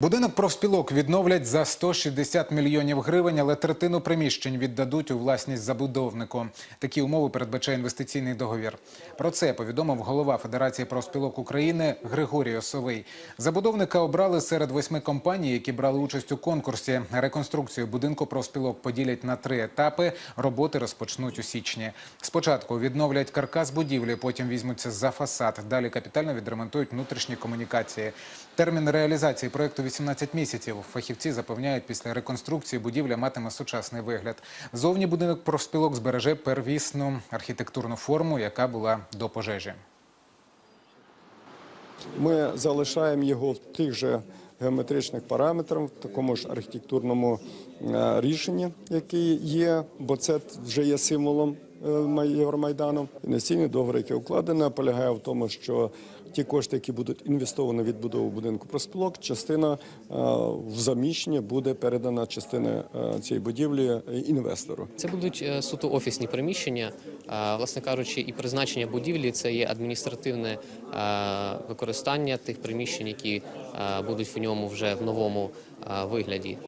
Будинок профспілок відновлять за 160 мільйонів гривень, але третину приміщень віддадуть у власність забудовнику. Такі умови передбачає інвестиційний договір. Про це повідомив голова Федерації профспілок України Григорій Осовий. Забудовника обрали серед восьми компаній, які брали участь у конкурсі. Реконструкцію будинку профспілок поділять на три етапи. Роботи розпочнуть у січні. Спочатку відновлять каркас будівлі, потім візьмуться за фасад. Далі капітально відремонтують внутрішні комунікації. Термін реалізації проекту 18 місяців. Фахівці запевняють, після реконструкції будівля матиме сучасний вигляд. Зовні будинок профспілок збереже первісну архітектурну форму, яка була до пожежі. Ми залишаємо його в тих же геометричних параметрах, в такому ж архітектурному е, рішенні, яке є, бо це вже є символом е, Євромайдану. Інвестиційний договір, який укладено, полягає в тому, що ті кошти, які будуть інвестовані в відбудову будинку проспілок, частина е, в заміщення буде передана частина цієї будівлі інвестору. Це будуть суто офісні приміщення. Власне кажучи, і призначення будівлі це є адміністративне використання тих приміщень, які будуть в ньому вже в новому вигляді.